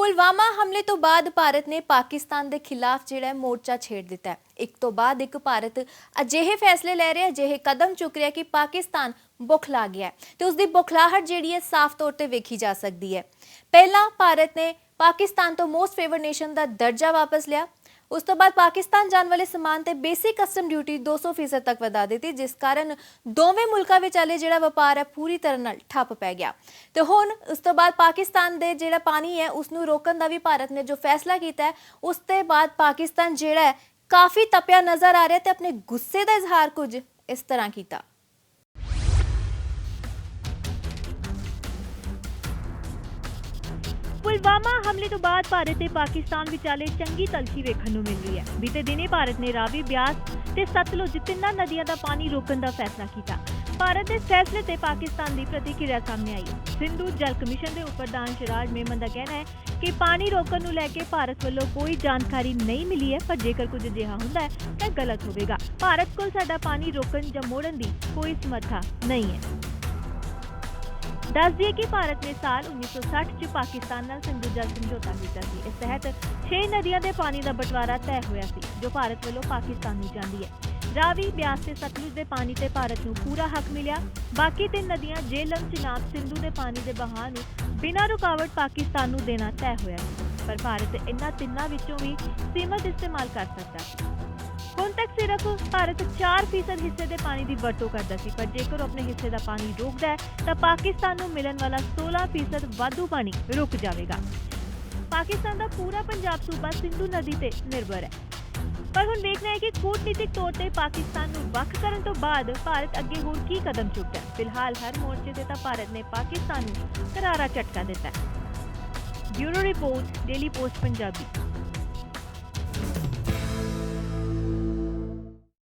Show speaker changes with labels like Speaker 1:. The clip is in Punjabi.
Speaker 1: ਪੁਲਵਾਮਾ ਹਮਲੇ ਤੋਂ ਬਾਅਦ ਭਾਰਤ ਨੇ ਪਾਕਿਸਤਾਨ ਦੇ ਖਿਲਾਫ ਜਿਹੜਾ ਮੋਰਚਾ ਛੇੜ ਦਿੱਤਾ ਹੈ। ਇੱਕ ਤੋਂ ਬਾਅਦ ਇੱਕ ਭਾਰਤ ਅਜਿਹੇ ਫੈਸਲੇ ਲੈ ਰਿਹਾ, ਅਜਿਹੇ ਕਦਮ ਚੁੱਕ ਰਿਹਾ ਕਿ ਪਾਕਿਸਤਾਨ ਬੁਖਲਾ ਗਿਆ ਹੈ ਤੇ ਉਸ ਦੀ ਬੁਖਲਾਹਟ ਜਿਹੜੀ ਹੈ ਸਾਫ਼ ਤੌਰ ਤੇ ਵੇਖੀ ਜਾ ਸਕਦੀ ਹੈ। ਪਹਿਲਾਂ ਭਾਰਤ ਨੇ ਪਾਕਿਸਤਾਨ ਤੋਂ ਮੋਸਟ ਫੇਵਰ ਨੇਸ਼ਨ ਦਾ ਦਰਜਾ ਵਾਪਸ ਲਿਆ ਉਸ ਤੋਂ ਬਾਅਦ ਪਾਕਿਸਤਾਨ ਜਾਣ ਵਾਲੇ ਸਮਾਨ ਤੇ ਬੇਸਿਕ ਕਸਟਮ ਡਿਊਟੀ 200% ਤੱਕ ਵਧਾ ਦਿੱਤੀ, ਜਿਸ ਕਾਰਨ ਦੋਵੇਂ ਮੁਲਕਾਂ ਵਿਚਾਲੇ ਜਿਹੜਾ ਵਪਾਰ ਹੈ ਪੂਰੀ ਤਰ੍ਹਾਂ ਨਾਲ ਠੱਪ ਪੈ ਗਿਆ। ਤੇ ਹੁਣ ਉਸ ਤੋਂ ਬਾਅਦ ਪਾਕਿਸਤਾਨ ਦੇ ਜਿਹੜਾ ਪਾਣੀ ਹੈ ਉਸ ਨੂੰ ਰੋਕਣ ਦਾ ਵੀ ਭਾਰਤ ਨੇ ਜੋ ਫੈਸਲਾ ਕੀਤਾ ਹੈ, ਉਸ ਤੋਂ ਬਾਅਦ ਪਾਕਿਸਤਾਨ ਜਿਹੜਾ ਹੈ ਕਾਫੀ ਤਪਿਆ ਨਜ਼ਰ ਆ ਰਿਹਾ ਤੇ ਆਪਣੇ ਗੁੱਸੇ ਦਾ ਇਜ਼ਹਾਰ ਕੁਝ ਇਸ ਤਰ੍ਹਾਂ ਕੀਤਾ।
Speaker 2: ਪੁਲਵਾਮਾ ਹਮਲੇ ਤੋਂ ਬਾਅਦ ਭਾਰਤ ਤੇ ਪਾਕਿਸਤਾਨ ਵਿਚਾਲੇ ਚੰਗੀ ਤਲਖੀ ਵੇਖਣ ਨੂੰ ਮਿਲ ਰਹੀ ਹੈ। ਬੀਤੇ ਦਿਨੀ ਭਾਰਤ ਨੇ ਰਾਵੀ ਬਿਆਸ ਤੇ ਸਤਲੁਜ ਤਿੰਨਾਂ ਨਦੀਆਂ ਦਾ ਪਾਣੀ ਰੋਕਣ ਦਾ ਫੈਸਲਾ ਕੀਤਾ। ਭਾਰਤ ਦੇ ਫੈਸਲੇ ਤੇ ਪਾਕਿਸਤਾਨ ਦੀ ਪ੍ਰਤੀਕਿਰਿਆ ਸਾਹਮਣੇ ਆਈ। ਸਿੰਧੂ ਜਲ ਕਮਿਸ਼ਨ ਦੇ ਉਪਰਦਾਨ ਸ਼ਿਰਾਜ ਮੇਮਨ ਦਾ ਕਹਿਣਾ ਹੈ ਕਿ ਪਾਣੀ ਰੋਕਣ ਨੂੰ ਲੈ ਕੇ ਭਾਰਤ ਵੱਲੋਂ ਕੋਈ ਜਾਣਕਾਰੀ ਨਹੀਂ ਮਿਲੀ ਹੈ, ਪਰ ਜੇਕਰ ਕੁਝ ਅਜਿਹਾ ਹੁੰਦਾ ਹੈ, ਤਾਂ ਗਲਤ ਹੋਵੇਗਾ। ਭਾਰਤ ਕੋਲ ਸਾਡਾ ਪਾਣੀ ਰੋਕਣ ਜਾਂ ਮੋੜਨ ਦੀ ਕੋਈ ਸਮਰੱਥਾ ਨਹੀਂ ਹੈ। ਦੱਸ ਦਈਏ ਕਿ ਭਾਰਤ ਨੇ ਸਾਲ 1960 ਚ ਪਾਕਿਸਤਾਨ ਨਾਲ ਸਿੰਧੂ ਸਮਝੌਤਾ ਕੀਤਾ ਸੀ। ਇਸ ਤਹਿਤ 6 ਨਦੀਆਂ ਦੇ ਪਾਣੀ ਦਾ ਬਟਵਾਰਾ ਤੈਅ ਹੋਇਆ ਸੀ, ਜੋ ਭਾਰਤ ਵੱਲੋਂ ਪਾਕਿਸਤਾਨ ਨੂੰ ਜਾਂਦੀ ਹੈ। ਰਾਵੀ, ਬਿਆਸ ਤੇ ਸਤਲੁਜ ਦੇ ਪਾਣੀ ਤੇ ਭਾਰਤ ਨੂੰ ਪੂਰਾ ਹੱਕ ਮਿਲਿਆ। ਬਾਕੀ ਤਿੰਨ ਨਦੀਆਂ ਜੇਹਲਮ, ਚਨਾਬ, ਸਿੰਧੂ ਦੇ ਪਾਣੀ ਦੇ ਬਹਾਅ ਨੂੰ ਬਿਨਾਂ ਰੁਕਾਵਟ ਪਾਕਿਸਤਾਨ ਨੂੰ ਦੇਣਾ ਤੈਅ ਹੋਇਆ ਸੀ, ਪਰ ਭਾਰਤ ਇਹਨਾਂ ਤਿੰਨਾਂ ਵਿੱਚੋਂ ਵੀ ਸੀਮਤ ਇਸਤੇਮਾਲ ਕਰ ਸਕਦਾ ਸੀ। ਹੁਣ ਤੱਕ ਸਿਰਫ ਭਾਰਤ 4% ਹਿੱਸੇ ਦੇ ਪਾਣੀ ਦੀ ਵਰਤੋਂ ਕਰਦਾ ਸੀ, ਪਰ ਜੇਕਰ ਆਪਣੇ ਹਿੱਸੇ ਦਾ ਪਾਣੀ ਰੋਕਦਾ ਹੈ, ਤਾਂ ਪਾਕਿਸਤਾਨ ਨੂੰ ਮਿਲਣ ਵਾਲਾ 16% ਵਾਧੂ ਪਾਣੀ ਰੁਕ ਜਾਵੇਗਾ। ਪਾਕਿਸਤਾਨ ਦਾ ਪੂਰਾ ਪੰਜਾਬ ਸੂਬਾ ਸਿੰਧੂ ਨਦੀ ਤੇ ਨਿਰਭਰ ਹੈ। ਪਰ ਹੁਣ ਦੇਖਣਾ ਹੈ ਕਿ ਕੂਟਨੀਤਿਕ ਤੌਰ ਤੇ ਪਾਕਿਸਤਾਨ ਨੂੰ ਵੱਖ ਕਰਨ ਤੋਂ ਬਾਅਦ ਭਾਰਤ ਅੱਗੇ ਹੋਰ ਕੀ ਕਦਮ ਚੁੱਕਦਾ ਹੈ। ਫਿਲਹਾਲ ਹਰ ਮੋਰਚੇ ਤੇ ਤਾਂ ਭਾਰਤ ਨੇ ਪਾਕਿਸਤਾਨ ਨੂੰ ਕਰਾਰਾ ਝਟਕਾ ਦਿੱਤਾ ਹੈ। Bureau report, daily post, Punjabi.